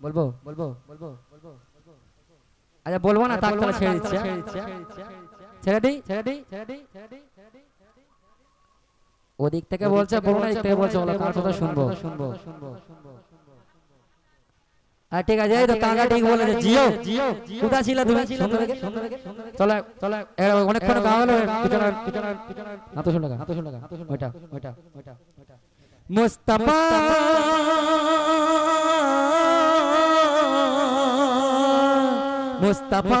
বলব বলব বলব আচ্ছা বলব না তাক তাহলে ছেড়ে দিচ্ছে ছেড়ে দিই ছেড়ে দিই ছেড়ে দিই ছেড়ে দিই ওদিক থেকে বলছে না থেকে বলছে বলো কার কথা শুনব শুনব আর ঠিক আছে এই তো কাকা ঠিক বলেছে জিও কোথা ছিল তুমি চলো চলো অনেকক্ষণ গাওয়া হলো পিছনে পিছনে হাতে শুনে হাতে শুনে ওইটা ওইটা। ওইটা ওইটা মুস্তাফা! মুস্তাফা!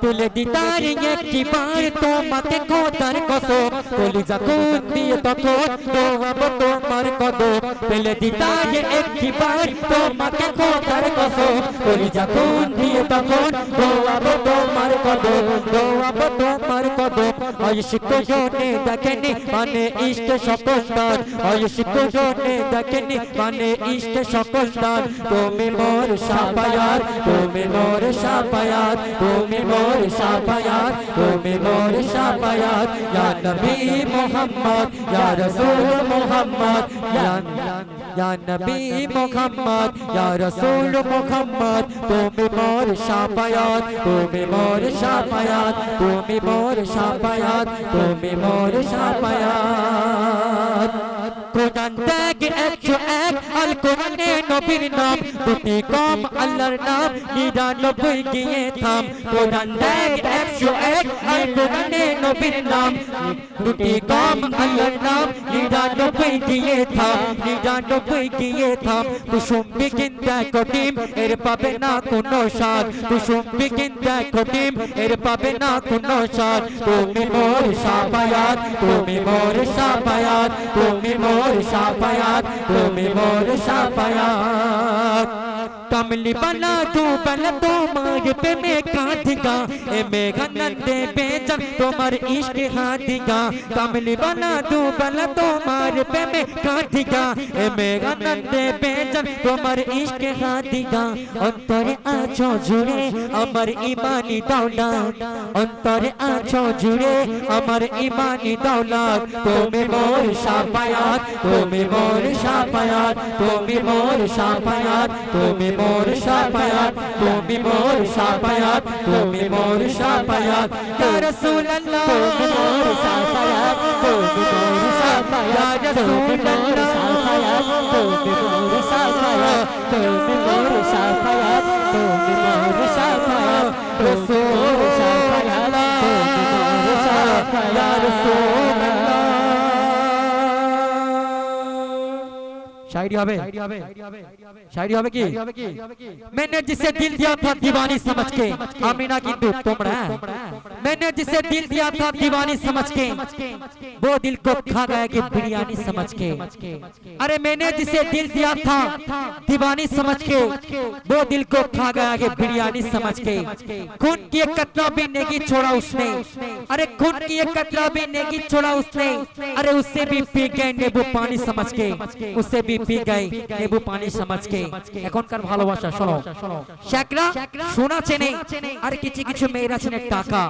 তুলে দিতার একটি বার তোমাকে খোদার কসম। কলিজা কোন দিয়ে তখন দোয়াব তোমার কদম। তুলে দিতার একটি বার তোমাকে খোদার কসম। কলিজা কোন দিয়ে তখন দোয়াব তোমার কদম। দোয়াব তোমার কদম। আয়ুষিক জনে দেখেনি মানে ইষ্ট সকল দান। আয়ুষিক জনে দেখেনি মানে ইষ্ট সকল দান। তুমি মোর সাপায়াত তুমি মোর সাপায়াত তুমি মোর সাপায়াত তুমি মোর সাপায়াত ইয়া নবী মুহাম্মদ ইয়া রাসূল মুহাম্মদ ইয়া ইয়া নবী মুহাম্মদ ইয়া রাসূল মুহাম্মদ তুমি মোর সাপায়াত তুমি মোর সাপায়াত তুমি মোর সাপায়াত তুমি মোর সাপায়াত কোরআন ত্যাগ একশো এক আল কোরআনে নবীর নাম। দুটি কম, আল্লাহর নাম, নিরানব্বই গিয়ে থাম। কোরআন ত্যাগ একশো এক আল কোরআনে নবীর নাম। দুটি কম, আল্লাহর নাম, নিরানব্বই গিয়ে থাম। নিরানব্বই গিয়ে থাম। কুসুম বিকিন দেখো টিম এর পাবে না কোনো সার। কুসুম বিকিন দেখো টিম এর পাবে না কোনো সার। তুমি মোর সাপায়াত তুমি মোর সাপায়াত তুমি মোর সাপায়াত তুমি মোর সাপায়াত कमली बना तू, बना तो मार पे मैं कांधगा। ए मेघा नंदे बेजम तोमर इश्क हाथिका कमली बना तू, बना तो मार पे मैं कांधगा। ए मेघा नंदे बेजम तोमर इश्क हाथिगा अंतरे आछो जुड़े अमर ईमानी दौलत। अंतरे आछो जुड़े अमर ईमानी दौलत। तुम्हें मोर शापायात तुम्हें मोर शापायात तुम्हें मोर शापायात तुम्हें তুমি মোর সাফায়াত তুমি মোর সাফায়াত তুমি মোর সাফায়াত ইয়া রাসূলুল্লাহ তুমি মোর সাফায়াত তুমি মোর সাফায়াত ইয়া রাসূলুল্লাহ তুমি মোর সাফায়াত তুমি মোর সাফায়াত তুমি মোর সাফায়াত রাসূল তুমি মোর সাফায়াত ইয়া शायरी हवे शायरी हवे की? मैंने जिसे दिल दिया था दीवानी समझ के। आमीना की। तुम रहे मैंने जिसे दिल दिया था दीवानी समझ के वो दिल को खा गया कि बिरयानी समझ के अरे मैंने जिसे दिल दिया था दीवानी समझ के वो दिल को खा गया कि बिरयानी समझ के खून की एक कतरा भी नेकी छोड़ा उसने अरे खून की एक कतरा भी नेकी छोड़ा उसने अरे उससे भी पी गए नींबू पानी समझ के उससे भी পি গাই লেবু পানি সমাজকে এখনকার ভালোবাসা শোনো শেখরা সোনা চেনে আর কিছু কিছু মেয়েরা চেনে টাকা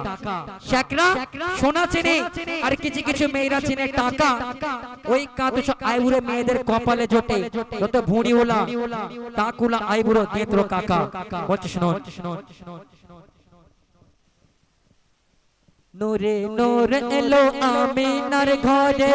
শেখরা সোনা চেনে আর কিছু কিছু মেয়েরা চেনে টাকা। ওই কাঁদছ আইবুড়ো মেয়েদের কপালে জোটে। যত ভুঁড়ি ওলা তাকুলা আইবুড়ো দেত্র কাকা। বলছে শুনুন নূরে নূর এলো আমিনার ঘরে।